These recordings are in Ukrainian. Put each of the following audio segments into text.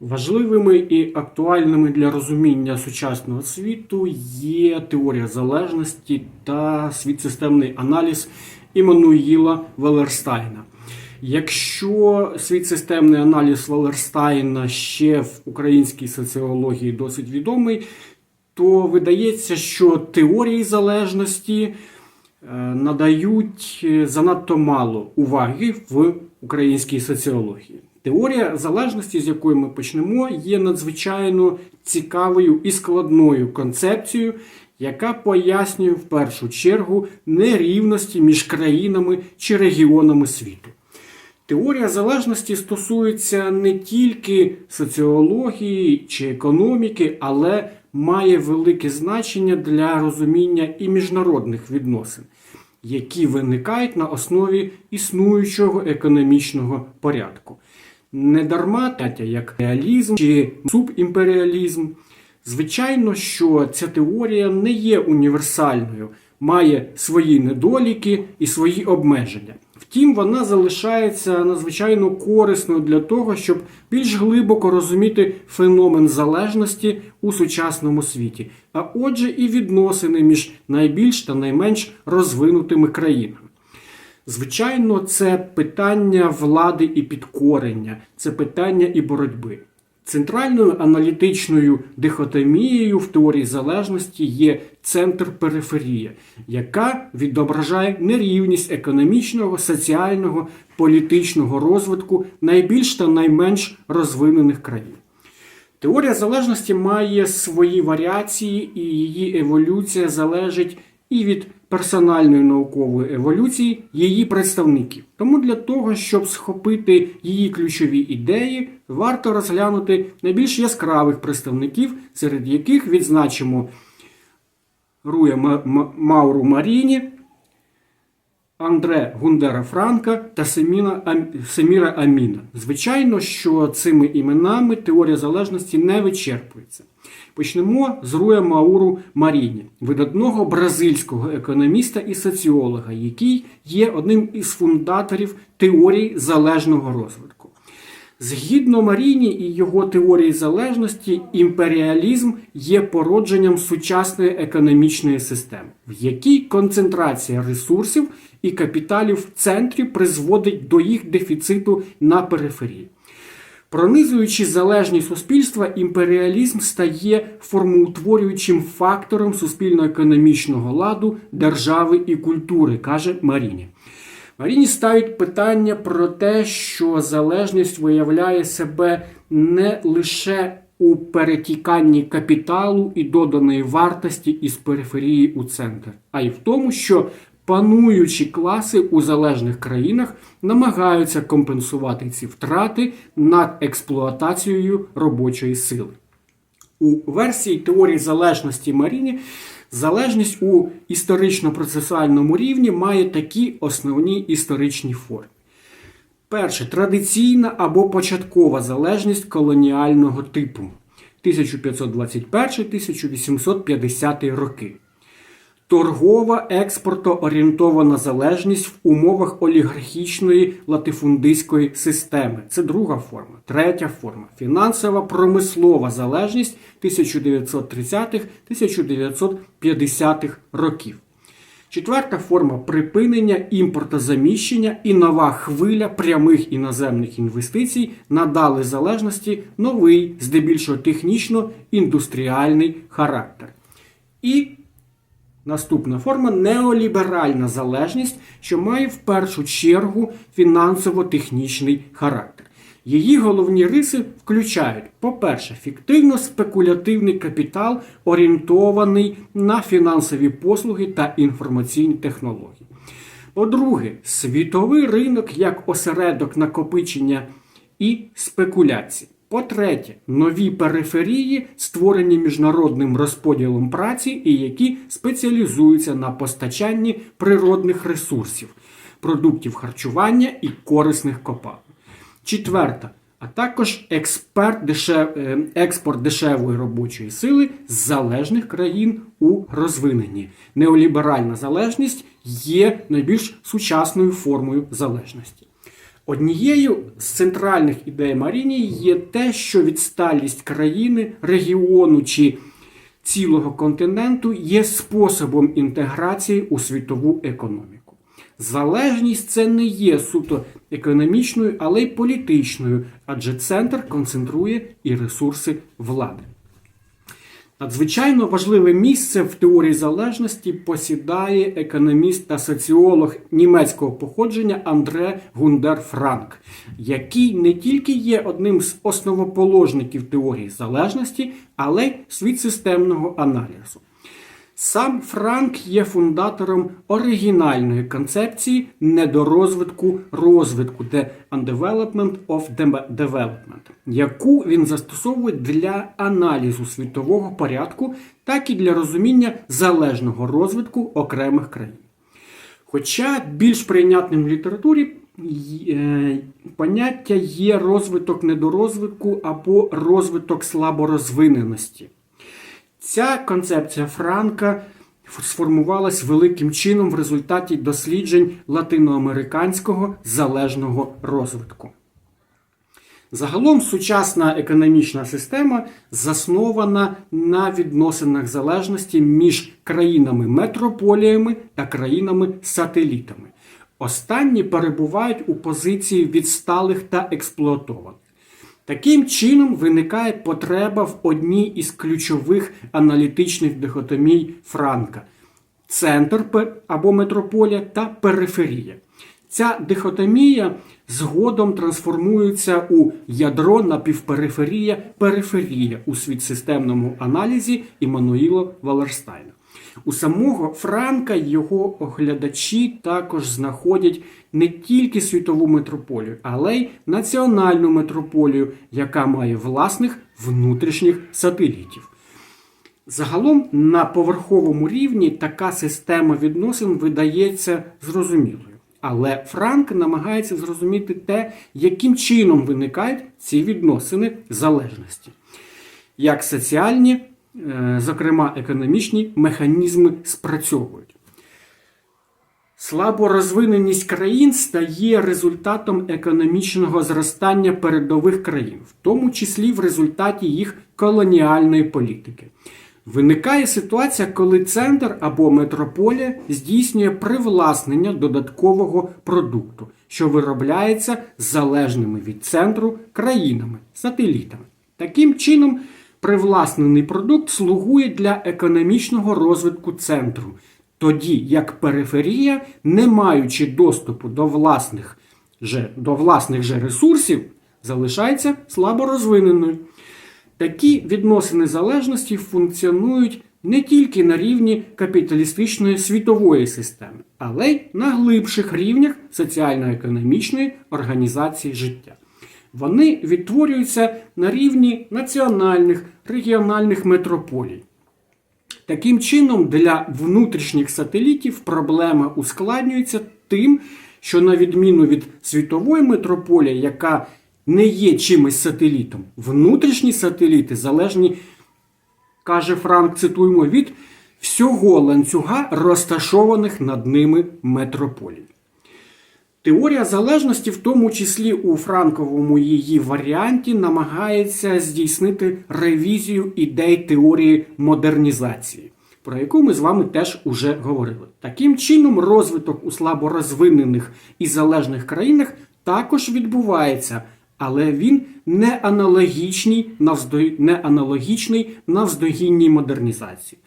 Важливими і актуальними для розуміння сучасного світу є теорія залежності та світсистемний аналіз Іммануїла Велерстайна. Якщо світсистемний аналіз Велерстайна ще в українській соціології досить відомий, то видається, що теорії залежності е, надають е, занадто мало уваги в українській соціології. Теорія залежності, з якої ми почнемо, є надзвичайно цікавою і складною концепцією, яка пояснює в першу чергу нерівності між країнами чи регіонами світу. Теорія залежності стосується не тільки соціології чи економіки, але має велике значення для розуміння і міжнародних відносин, які виникають на основі існуючого економічного порядку. Недарма тетя як реалізм чи субімперіалізм. Звичайно, що ця теорія не є універсальною, має свої недоліки і свої обмеження. Втім, вона залишається надзвичайно корисною для того, щоб більш глибоко розуміти феномен залежності у сучасному світі, а отже, і відносини між найбільш та найменш розвинутими країнами. Звичайно, це питання влади і підкорення, це питання і боротьби. Центральною аналітичною дихотомією в теорії залежності є центр-периферія, яка відображає нерівність економічного, соціального, політичного розвитку найбільш та найменш розвинених країн. Теорія залежності має свої варіації, і її еволюція залежить і від персональної наукової еволюції її представників. Тому для того, щоб схопити її ключові ідеї, варто розглянути найбільш яскравих представників, серед яких відзначимо Руя Ма- Ма- Мауру Маріні, Андре Гундера Франка та Семіна Семіра Аміна. Звичайно, що цими іменами теорія залежності не вичерпується. Почнемо з Руя Мауру Маріні, видатного бразильського економіста і соціолога, який є одним із фундаторів теорії залежного розвитку. Згідно Маріні і його теорії залежності, імперіалізм є породженням сучасної економічної системи, в якій концентрація ресурсів і капіталів в центрі призводить до їх дефіциту на периферії. Пронизуючи залежність суспільства, імперіалізм стає формоутворюючим фактором суспільно-економічного ладу держави і культури, каже Маріні. Маріні ставить питання про те, що залежність виявляє себе не лише у перетіканні капіталу і доданої вартості із периферії у центр, а й в тому, що пануючі класи у залежних країнах намагаються компенсувати ці втрати над експлуатацією робочої сили. У версії теорії залежності Маріні залежність у історично-процесуальному рівні має такі основні історичні форми. Перше традиційна або початкова залежність колоніального типу 1521-1850 роки. Торгова експортоорієнтована залежність в умовах олігархічної латифундистської системи. Це друга форма. Третя форма фінансова промислова залежність 1930-1950-х років. Четверта форма припинення імпортозаміщення і нова хвиля прямих іноземних інвестицій надали залежності новий, здебільшого технічно-індустріальний характер. І Наступна форма неоліберальна залежність, що має в першу чергу фінансово-технічний характер. Її головні риси включають, по-перше, фіктивно-спекулятивний капітал, орієнтований на фінансові послуги та інформаційні технології. По-друге, світовий ринок як осередок накопичення і спекуляцій. По-третє, нові периферії, створені міжнародним розподілом праці і які спеціалізуються на постачанні природних ресурсів, продуктів харчування і корисних копалин. Четверта, а також експерт дешев... е, експорт дешевої робочої сили з залежних країн у розвиненні. Неоліберальна залежність є найбільш сучасною формою залежності. Однією з центральних ідей Марінії є те, що відсталість країни, регіону чи цілого континенту є способом інтеграції у світову економіку. Залежність це не є суто економічною, але й політичною, адже центр концентрує і ресурси влади. Надзвичайно важливе місце в теорії залежності посідає економіст та соціолог німецького походження Андре Гундер Франк, який не тільки є одним з основоположників теорії залежності, але й світсистемного аналізу. Сам Франк є фундатором оригінальної концепції недорозвитку розвитку The Undevelopment of Development, яку він застосовує для аналізу світового порядку, так і для розуміння залежного розвитку окремих країн. Хоча більш прийнятним в літературі е, поняття є розвиток недорозвитку або розвиток слаборозвиненості. Ця концепція Франка сформувалась великим чином в результаті досліджень латиноамериканського залежного розвитку. Загалом сучасна економічна система заснована на відносинах залежності між країнами-метрополіями та країнами-сателітами. Останні перебувають у позиції відсталих та експлуатованих. Таким чином виникає потреба в одній із ключових аналітичних дихотомій Франка центр або метрополія та периферія. Ця дихотомія згодом трансформується у ядро напівпериферія, периферія у світсистемному аналізі Іммануїла Валерстайна. У самого Франка його оглядачі також знаходять не тільки світову метрополію, але й національну метрополію, яка має власних внутрішніх сателітів. Загалом на поверховому рівні така система відносин видається зрозумілою. Але Франк намагається зрозуміти те, яким чином виникають ці відносини залежності, як соціальні, е, зокрема економічні механізми спрацьовують. Слаборозвиненість країн стає результатом економічного зростання передових країн, в тому числі в результаті їх колоніальної політики. Виникає ситуація, коли центр або метрополія здійснює привласнення додаткового продукту, що виробляється залежними від центру країнами, сателітами. Таким чином, привласнений продукт слугує для економічного розвитку центру, тоді як периферія, не маючи доступу до власних же, до власних же ресурсів, залишається слаборозвиненою. Такі відносини залежності функціонують не тільки на рівні капіталістичної світової системи, але й на глибших рівнях соціально-економічної організації життя. Вони відтворюються на рівні національних регіональних метрополій. Таким чином, для внутрішніх сателітів проблема ускладнюється тим, що, на відміну від світової метрополії, яка не є чимось сателітом. Внутрішні сателіти залежні, каже Франк, цитуємо, від всього ланцюга розташованих над ними метрополій. Теорія залежності, в тому числі у Франковому її варіанті, намагається здійснити ревізію ідей теорії модернізації, про яку ми з вами теж уже говорили. Таким чином, розвиток у слаборозвинених і залежних країнах також відбувається але він не аналогічний не аналогічний навздогінній модернізації.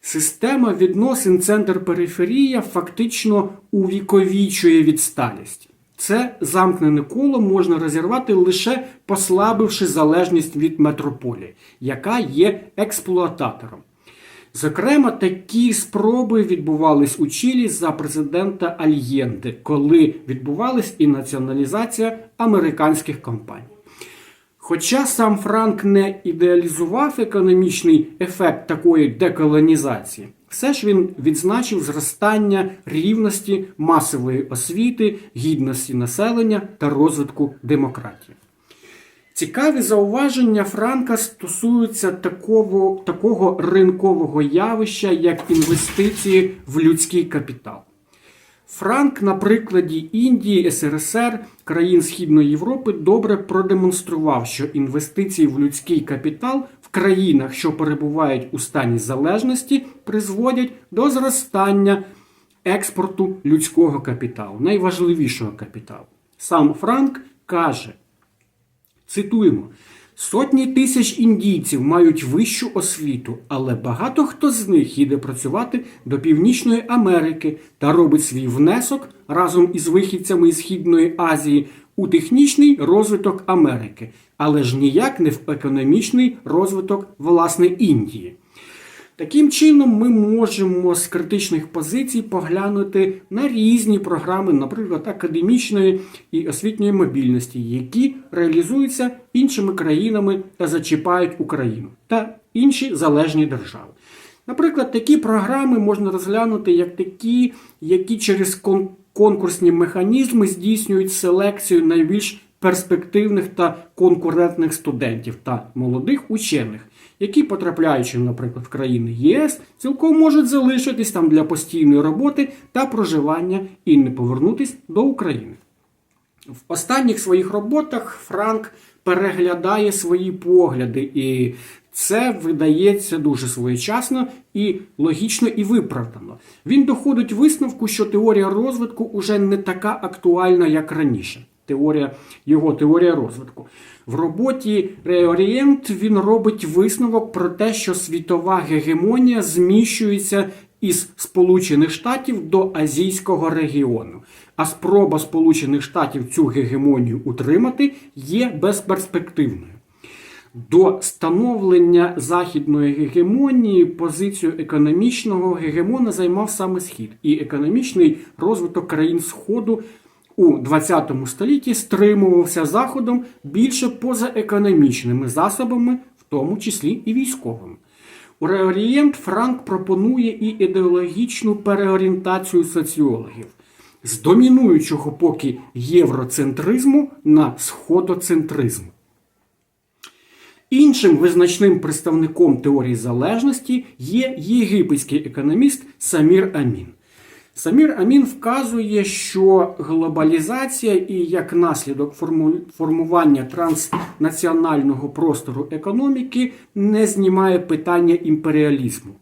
Система відносин центр-периферія фактично увіковічує відсталість. Це замкнене коло можна розірвати лише послабивши залежність від метрополії, яка є експлуататором. Зокрема, такі спроби відбувались у Чилі за президента Альєнте, коли відбувалась і націоналізація американських компаній. Хоча сам Франк не ідеалізував економічний ефект такої деколонізації, все ж він відзначив зростання рівності масової освіти, гідності населення та розвитку демократії. Цікаві зауваження Франка стосуються такого, такого ринкового явища, як інвестиції в людський капітал. Франк на прикладі Індії, СРСР, країн Східної Європи добре продемонстрував, що інвестиції в людський капітал в країнах, що перебувають у стані залежності, призводять до зростання експорту людського капіталу, найважливішого капіталу. Сам Франк каже, цитуємо. Сотні тисяч індійців мають вищу освіту, але багато хто з них їде працювати до Північної Америки та робить свій внесок разом із вихідцями із Східної Азії у технічний розвиток Америки, але ж ніяк не в економічний розвиток власне Індії. Таким чином, ми можемо з критичних позицій поглянути на різні програми, наприклад, академічної і освітньої мобільності, які реалізуються іншими країнами та зачіпають Україну та інші залежні держави. Наприклад, такі програми можна розглянути як такі, які через кон- конкурсні механізми здійснюють селекцію найбільш перспективних та конкурентних студентів та молодих учених, які, потрапляючи, наприклад, в країни ЄС, цілком можуть залишитись там для постійної роботи та проживання і не повернутись до України. В останніх своїх роботах Франк переглядає свої погляди, і це видається дуже своєчасно і логічно і виправдано. Він доходить висновку, що теорія розвитку уже не така актуальна, як раніше. Теорія, його теорія розвитку. В роботі Реорієнт він робить висновок про те, що світова гегемонія зміщується із Сполучених Штатів до азійського регіону. А спроба Сполучених Штатів цю гегемонію утримати є безперспективною. До становлення західної гегемонії позицію економічного гегемона займав саме Схід, і економічний розвиток країн Сходу у 20 столітті стримувався Заходом більше позаекономічними засобами, в тому числі і військовими. У Реорієнт Франк пропонує і ідеологічну переорієнтацію соціологів з домінуючого поки євроцентризму на сходоцентризм. Іншим визначним представником теорії залежності є єгипетський економіст Самір Амін. Самір Амін вказує, що глобалізація і як наслідок формування транснаціонального простору економіки не знімає питання імперіалізму,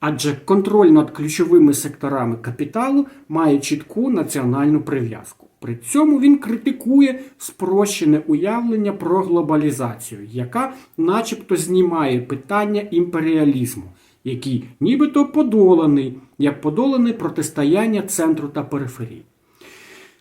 адже контроль над ключовими секторами капіталу має чітку національну прив'язку. При цьому він критикує спрощене уявлення про глобалізацію, яка начебто знімає питання імперіалізму, який нібито подоланий, як подолане протистояння центру та периферії.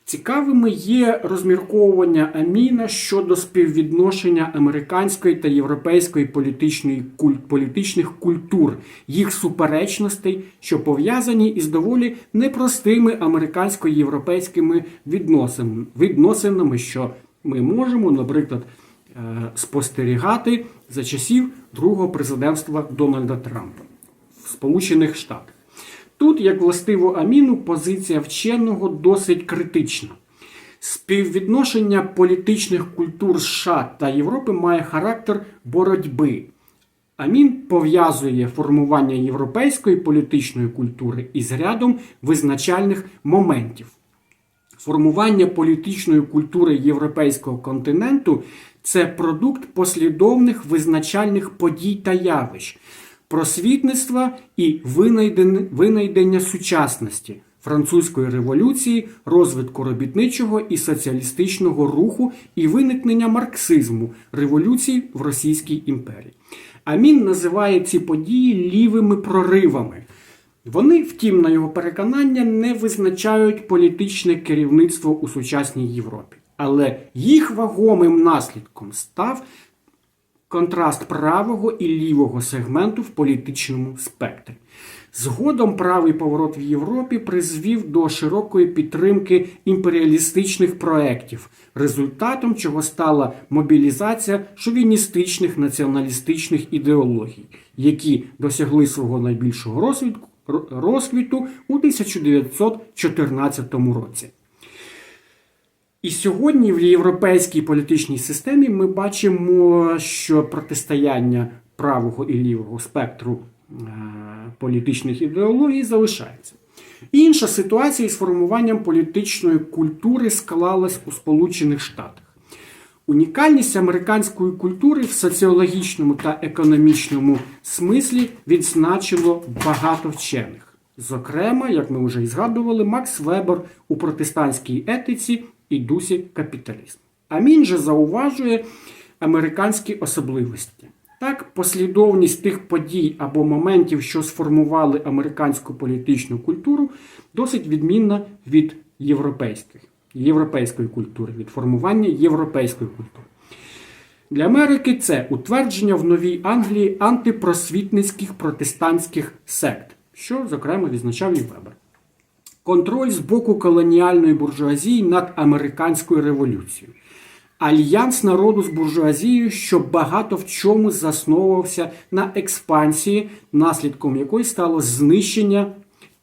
Цікавими є розмірковування Аміна щодо співвідношення американської та європейської політичної куль- політичних культур, їх суперечностей, що пов'язані із доволі непростими американсько-європейськими відносин- відносинами, що ми можемо, наприклад, е, спостерігати за часів другого президентства Дональда Трампа в Сполучених Штатах. Тут, як властиво Аміну, позиція вченого досить критична. Співвідношення політичних культур США та Європи має характер боротьби. Амін пов'язує формування європейської політичної культури із рядом визначальних моментів. Формування політичної культури європейського континенту це продукт послідовних визначальних подій та явищ, просвітництва і винайдення сучасності, французької революції, розвитку робітничого і соціалістичного руху і виникнення марксизму, революції в Російській імперії. Амін називає ці події лівими проривами. Вони, втім, на його переконання, не визначають політичне керівництво у сучасній Європі. Але їх вагомим наслідком став контраст правого і лівого сегменту в політичному спектрі. Згодом правий поворот в Європі призвів до широкої підтримки імперіалістичних проєктів, результатом чого стала мобілізація шовіністичних націоналістичних ідеологій, які досягли свого найбільшого розвитку, у 1914 році. І сьогодні в європейській політичній системі ми бачимо, що протистояння правого і лівого спектру е, політичних ідеологій залишається. Інша ситуація із формуванням політичної культури склалась у Сполучених Штатах. Унікальність американської культури в соціологічному та економічному смислі відзначило багато вчених. Зокрема, як ми вже і згадували, Макс Вебер у протестантській етиці і дусі капіталізму. Амін же зауважує американські особливості. Так, послідовність тих подій або моментів, що сформували американську політичну культуру, досить відмінна від європейських, європейської культури, від формування європейської культури. Для Америки це утвердження в Новій Англії антипросвітницьких протестантських сект, що, зокрема, відзначав і Вебер. Контроль з боку колоніальної буржуазії над американською революцією. Альянс народу з буржуазією, що багато в чому засновувався на експансії, наслідком якої стало знищення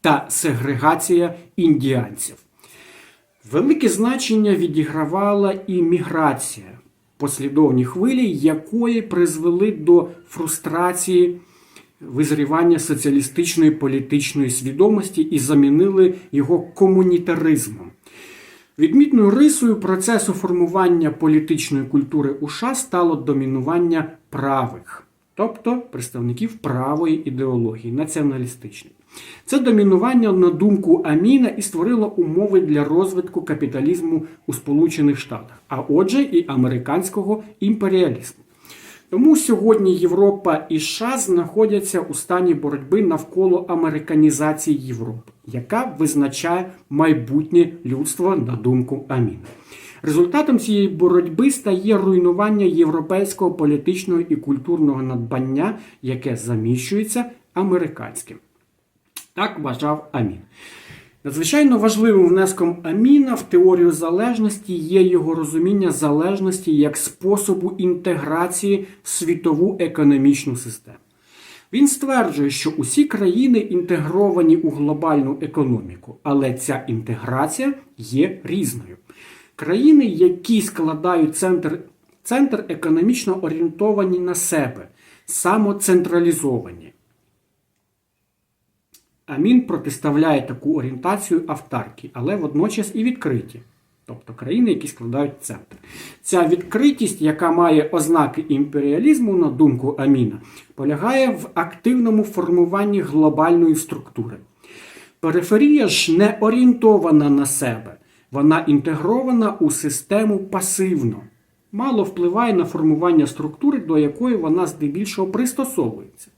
та сегрегація індіанців. Велике значення відігравала і міграція, послідовні хвилі якої призвели до фрустрації визрівання соціалістичної політичної свідомості і замінили його комунітаризмом. Відмітною рисою процесу формування політичної культури у США стало домінування правих, тобто представників правої ідеології, націоналістичної. Це домінування, на думку Аміна, і створило умови для розвитку капіталізму у Сполучених Штатах, а отже, і американського імперіалізму. Тому сьогодні Європа і США знаходяться у стані боротьби навколо американізації Європи, яка визначає майбутнє людство на думку Аміна. Результатом цієї боротьби стає руйнування європейського політичного і культурного надбання, яке заміщується американським. Так вважав Амін. Надзвичайно важливим внеском Аміна в теорію залежності є його розуміння залежності як способу інтеграції в світову економічну систему. Він стверджує, що усі країни інтегровані у глобальну економіку, але ця інтеграція є різною. Країни, які складають центр, центр економічно орієнтовані на себе, самоцентралізовані. Амін протиставляє таку орієнтацію автарки, але водночас і відкриті, тобто країни, які складають центр. Ця відкритість, яка має ознаки імперіалізму, на думку Аміна, полягає в активному формуванні глобальної структури. Периферія ж не орієнтована на себе, вона інтегрована у систему пасивно, мало впливає на формування структури, до якої вона здебільшого пристосовується.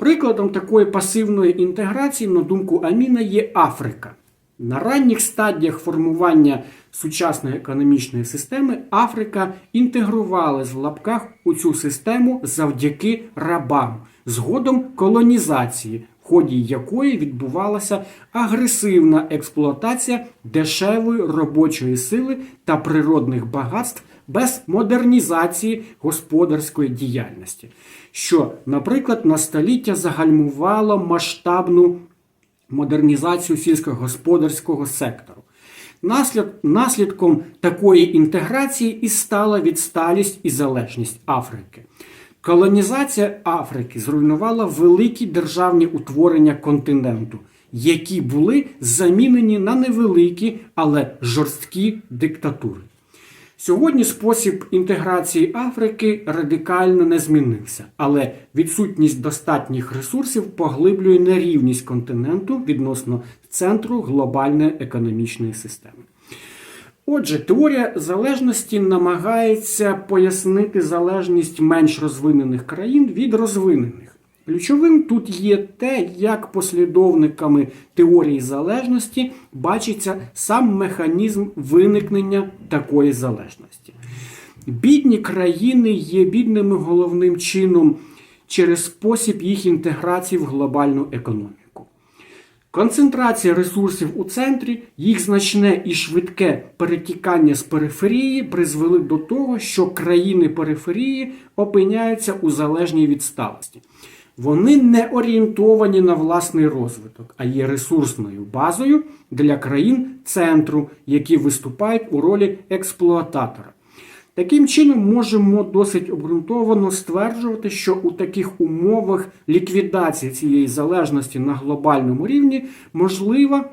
Прикладом такої пасивної інтеграції, на думку Аміна, є Африка. На ранніх стадіях формування сучасної економічної системи Африка інтегрувалась в лапках у цю систему завдяки рабам, згодом колонізації, в ході якої відбувалася агресивна експлуатація дешевої робочої сили та природних багатств без модернізації господарської діяльності, що, наприклад, на століття загальмувало масштабну модернізацію сільськогосподарського сектору. Наслід, наслідком такої інтеграції і стала відсталість і залежність Африки. Колонізація Африки зруйнувала великі державні утворення континенту, які були замінені на невеликі, але жорсткі диктатури. Сьогодні спосіб інтеграції Африки радикально не змінився, але відсутність достатніх ресурсів поглиблює нерівність континенту відносно центру глобальної економічної системи. Отже, теорія залежності намагається пояснити залежність менш розвинених країн від розвинених. Ключовим тут є те, як послідовниками теорії залежності бачиться сам механізм виникнення такої залежності. Бідні країни є бідними головним чином через спосіб їх інтеграції в глобальну економіку. Концентрація ресурсів у центрі, їх значне і швидке перетікання з периферії призвели до того, що країни периферії опиняються у залежній відсталості. Вони не орієнтовані на власний розвиток, а є ресурсною базою для країн центру, які виступають у ролі експлуататора. Таким чином, можемо досить обґрунтовано стверджувати, що у таких умовах ліквідація цієї залежності на глобальному рівні можлива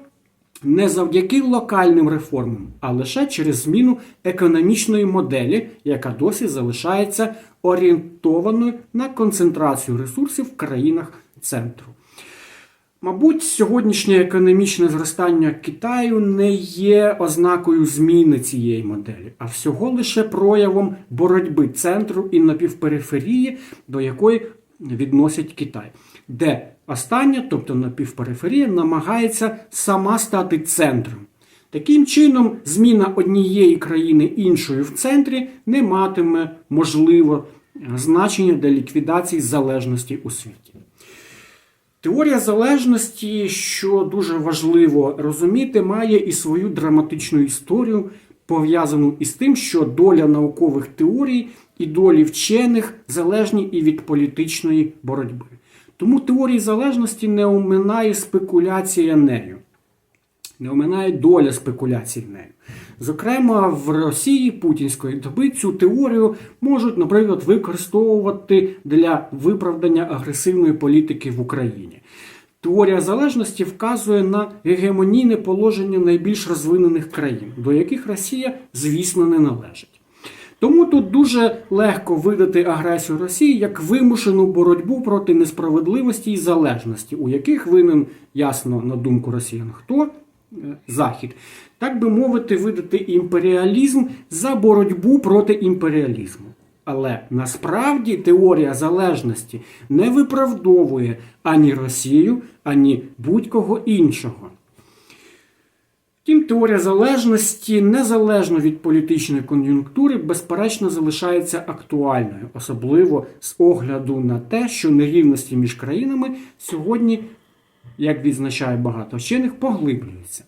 не завдяки локальним реформам, а лише через зміну економічної моделі, яка досі залишається орієнтованою на концентрацію ресурсів в країнах центру. Мабуть, сьогоднішнє економічне зростання Китаю не є ознакою зміни цієї моделі, а всього лише проявом боротьби центру і напівпериферії, до якої відносять Китай, де остання, тобто напівпериферія, намагається сама стати центром. Таким чином, зміна однієї країни іншою в центрі не матиме можливо значення для ліквідації залежності у світі. Теорія залежності, що дуже важливо розуміти, має і свою драматичну історію, пов'язану із тим, що доля наукових теорій і долі вчених залежні і від політичної боротьби. Тому теорії залежності не оминає спекуляція нею, не оминає доля спекуляцій нею. Зокрема, в Росії путінської доби цю теорію можуть, наприклад, використовувати для виправдання агресивної політики в Україні. Теорія залежності вказує на гегемонійне положення найбільш розвинених країн, до яких Росія, звісно, не належить. Тому тут дуже легко видати агресію Росії як вимушену боротьбу проти несправедливості і залежності, у яких винен ясно на думку росіян хто Е, Захід. Так би мовити, видати імперіалізм за боротьбу проти імперіалізму. Але насправді теорія залежності не виправдовує ані Росію, ані будь-кого іншого. Втім, теорія залежності, незалежно від політичної кон'юнктури, безперечно залишається актуальною, особливо з огляду на те, що нерівності між країнами сьогодні, як відзначає багато вчених, поглиблюються.